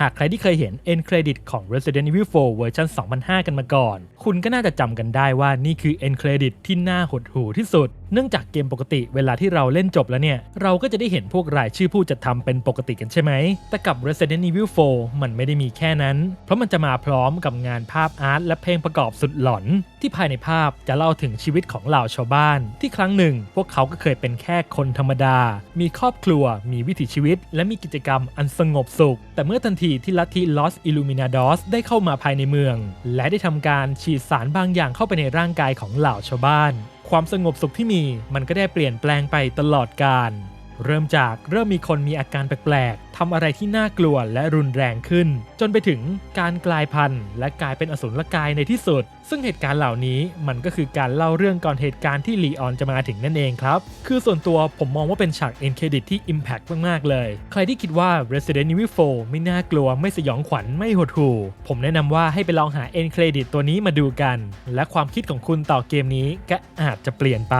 หากใครที่เคยเห็น End Credit ของ Resident Evil 4 เวอร์ชัน2005 กันมาก่อน คุณก็น่าจะจำกันได้ว่านี่คือ End Credit ที่น่าหดหู่ที่สุด เนื่องจากเกมปกติเวลาที่เราเล่นจบแล้วเนี่ย เราก็จะได้เห็นพวกรายชื่อผู้จัดทำเป็นปกติกันใช่ไหม แต่กับ Resident Evil 4 มันไม่ได้มีแค่นั้น เพราะมันจะมาพร้อมกับงานภาพอาร์ตและเพลงประกอบสุดหลอน ที่ภายในภาพจะเล่าถึงชีวิตของเหล่าชาวบ้าน ที่ครั้งหนึ่ง พวกเขาก็เคยเป็นแค่คนธรรมดา มีครอบครัว มีวิถีชีวิต และมีกิจกรรมอันสงบสุข แต่เมื่อทันทีที่ลัทธิ Los Illuminados ได้เข้ามาภายในเมือง และได้ทำการฉีดสารบางอย่างเข้าไปในร่างกายของเหล่าชาวบ้าน ความสงบสุขที่มีมันก็ได้เปลี่ยนแปลงไปตลอดกาล เริ่มจากเริ่มมีคนมีอาการแปลกๆทำอะไรที่น่ากลัวและรุนแรงขึ้น จนไปถึงการกลายพันธุ์ และกลายเป็นอสุรกายในที่สุด ซึ่งเหตุการณ์เหล่านี้มันก็คือการเล่าเรื่องก่อนเหตุการณ์ที่ลีออนจะมาถึงนั่นเองครับ คือส่วนตัวผมมองว่าเป็นฉากเอ็นเครดิตที่ Impact มากๆเลย ใครที่คิดว่า Resident Evil 4 ไม่น่ากลัวไม่สยองขวัญไม่หดหู่ผมแนะนำว่าให้ไปลองหาเอ็นเครดิตตัวนี้มาดูกัน และความคิดของคุณต่อเกมนี้ก็อาจจะเปลี่ยนไป